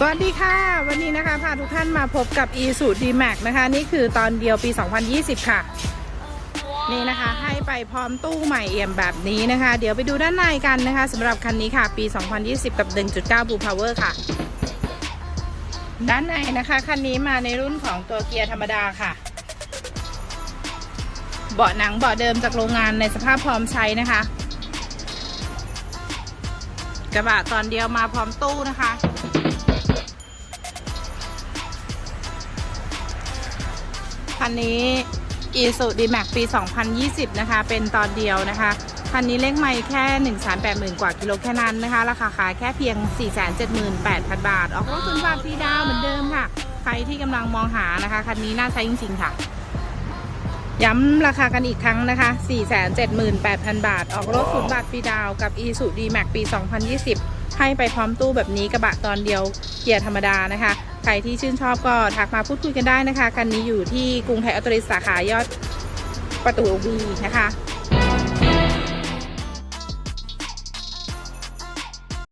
สวัสดีค่ะ วันนี้นะคะพาทุกท่านมาพบกับ e s u d m a x นะคะ นี่คือตอนเดียวปี 2020 ค่ะ นี่นะคะให้ไปพร้อมตู้ใหม่เอี่ยมแบบนี้นะคะ เดี๋ยวไปดูด้านในกันนะคะสำหรับคันนี้ค่ะ ปี 2020 กับ 1.9 Blue Power ค่ะ ด้านในนะคะคันนี้มาในรุ่นของตัวเกียร์ธรรมดาค่ะ เบาะหนังเบาะเดิมจากโรงงานในสภาพพร้อมใช้นะคะ กระบะตอนเดียวมาพร้อมตู้นะคะ คันนี้ i s u d m a x ปี 2020 นะคะ เป็นตอนเดียวนะคะ คันนี้เลขไม่แค่ 1 8 0 0 0 0 กว่ากิโลแค่นั้นนะคะ ราคาขายแค่เพียง 478,000 บาท ออกรถคุณภาพฟรีดาวเหมือนเดิมค่ะ ใครที่กำลังมองหานะคะ คันนี้น่าใช้จริง ๆ ค่ะย้ำราคากันอีกครั้งนะคะ 478,000 บาท ออกรถศูนย์บาทฟรีดาวกับ i s u d m a x ปี 2020 ให้ไปพร้อมตู้แบบนี้กระบะตอนเดียวเกียร์ธรรมดานะคะ ใครที่ชื่นชอบก็ทักมาพูดคุยกันได้นะคะ คันนี้อยู่ที่กรุงไทยออโตริสสาขายอดประตูบีนะคะ